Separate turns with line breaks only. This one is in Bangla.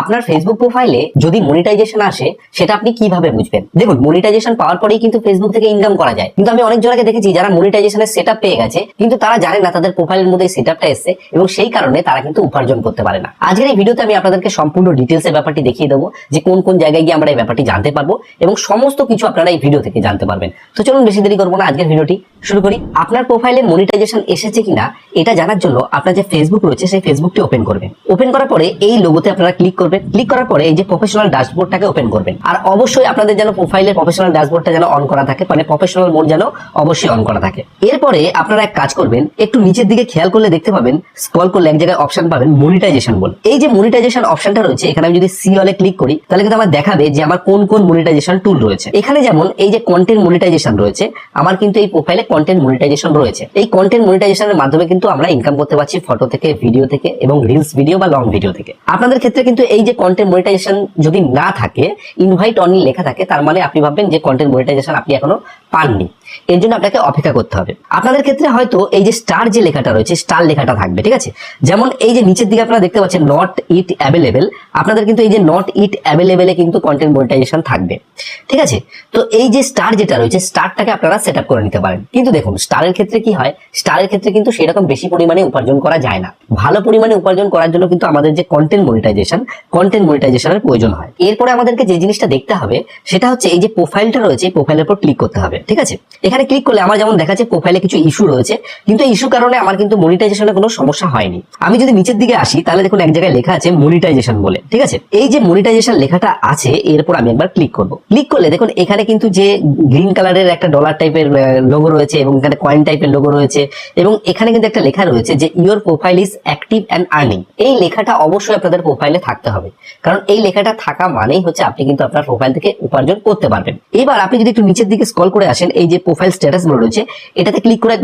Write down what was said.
আপনার ফেসবুক প্রোফাইলে যদি মনিটাইজেশন আসে, সেটা আপনি কীভাবে বুঝবেন? দেখুন মনিটাইজেশন পাওয়ার পরেই কিন্তু ফেসবুক থেকে ইনকাম করা যায়। কিন্তু আমি অনেক জনকে দেখেছি যারা মনিটাইজেশনের সেট পেয়ে গেছে, কিন্তু তারা জানে না তাদের প্রোফাইলের মধ্যে সেট আপটা এসছে এবং সেই কারণে তারা কিন্তু উপার্জন করতে পারে না। আজকের এই ভিডিওতে আমি আপনাদেরকে সম্পূর্ণ ডিটেলস এর ব্যাপারটি দেখিয়ে দেবো, যে কোন কোন জায়গায় গিয়ে আমরা এই ব্যাপারটি জানতে পারব এবং সমস্ত কিছু আপনারা এই ভিডিও থেকে জানতে পারবেন। তো চলুন বেশি দেরি করব না, আজকের ভিডিওটি শুরু করি। আপনার প্রোফাইলে মনিটাইজেশন এসেছে কিনা, এটা জানার জন্য আপনার যে ফেসবুক রয়েছে, সেই ফেসবুকটি ওপেন করবেন। ওপেন করার পরে এই লোগোতে আপনারা ক্লিক করবেন ক্লিক করার পরে এই যে প্রফেশনাল ড্যাশবোর্ডটাকে ওপেন করবেন। আর অবশ্যই আপনাদের যেন প্রোফাইলের প্রফেশনাল ড্যাশবোর্ডটা যেন অন করা থাকে মানে প্রফেশনাল মোড যেন অবশ্যই অন করা থাকে। এরপরে আপনারা এক কাজ করবেন, একটু নিচের দিকে খেয়াল করলে দেখতে পাবেন স্ক্রল করলে এক জায়গায় অপশন পাবেন মনিটাইজেশন বলে এই যে মনিটাইজেশন অপশনটা রয়েছে, এখানে আমি যদি সি অলে ক্লিক করি, তাহলে কিন্তু আমার দেখাবে যে আমার কোন কোন মনিটাইজেশন টুল রয়েছে। এখানে যেমন এই যে কন্টেন্ট মনিটাইজেশন রয়েছে, আমার কিন্তু এই প্রোফাইলে কন্টেন্ট মনিটাইজেশন রয়েছে। এই কন্টেন্ট মনিটাইজেশনের মাধ্যমে কিন্তু আমরা ইনকাম করতে পারছি ফটো থেকে ভিডিও থেকে এবং রিলস ভিডিও বা লং ভিডিও থেকে। আপনাদের ক্ষেত্রে কিন্তু এই যে কন্টেন্ট মনিটাইজেশন যদি না থাকে ইনভাইট অনলি লেখা থাকে, তার মানে আপনি ভাববেন যে কন্টেন্ট মনিটাইজেশন আপনি এখনও পাননি। এর জন্য আপনাকে অপেক্ষা করতে হবে। আপনাদের ক্ষেত্রে হয়তো এই যে স্টার যে লেখাটা রয়েছে স্টার লেখাটা থাকবে, ঠিক আছে? যেমন এই যে নিচের দিকে আপনারা দেখতে পাচ্ছেন নট ইট অ্যাভেলেবেল আপনাদের কিন্তু এই যে নট ইট অ্যাভেলেবেলে কিন্তু কন্টেন্ট মনিটাইজেশন থাকবে, ঠিক আছে? তো এই যে স্টার যেটা রয়েছে স্টারটাকে আপনারা সেট আপ করে নিতে পারেন। কিন্তু দেখুন স্টারের ক্ষেত্রে কি হয়? স্টারের ক্ষেত্রে কিন্তু সেরকম বেশি পরিমাণে উপার্জন করা যায় না। ভালো পরিমাণে উপার্জন করার জন্য কিন্তু আমাদের যে কন্টেন্ট মনিটাইজেশন কন্টেন্ট মনিটাইজেশনের প্রয়োজন হয়। এরপরে আমাদেরকে যে জিনিসটা দেখতে হবে, সেটা হচ্ছে এই যে প্রোফাইলটা রয়েছে প্রোফাইলের উপর ক্লিক করতে হবে, ঠিক আছে? এখানে ক্লিক করলে আমার যেমন দেখাচ্ছে প্রোফাইলে কিছু ইস্যু রয়েছে, কিন্তু ইস্যু কারণে আমার কিন্তু মনিটাইজেশনে কোনো সমস্যা হয়নি। আমি যদি নিচের দিকে আসি, তাহলে দেখুন এক জায়গায় লেখা আছে মনিটাইজেশন বলে, ঠিক আছে? এই যে মনিটাইজেশন লেখাটা আছে এরপর আমি একবার ক্লিক করব। ক্লিক করলে দেখুন এখানে কিন্তু যে গ্রিন কালারের একটা ডলার টাইপের লোগো রয়েছে এবং এখানে কয়েন টাইপের লোগো রয়েছে এবং এখানে কিন্তু একটা লেখা রয়েছে যে your profile is active and earning এই লেখাটা অবশ্যই আপনাদের প্রোফাইলে থাকতে হবে। কারণ এই লেখাটা থাকা মানেই হচ্ছে আপনি কিন্তু আপনার প্রোফাইল থেকে উপার্জন করতে পারবেন। এবার আপনি যদি একটু নিচের দিকে স্ক্রল করে আসেন, এই যে প্রোফাইল স্ট্যাটাস বলে রয়েছে এটাতে ক্লিক করে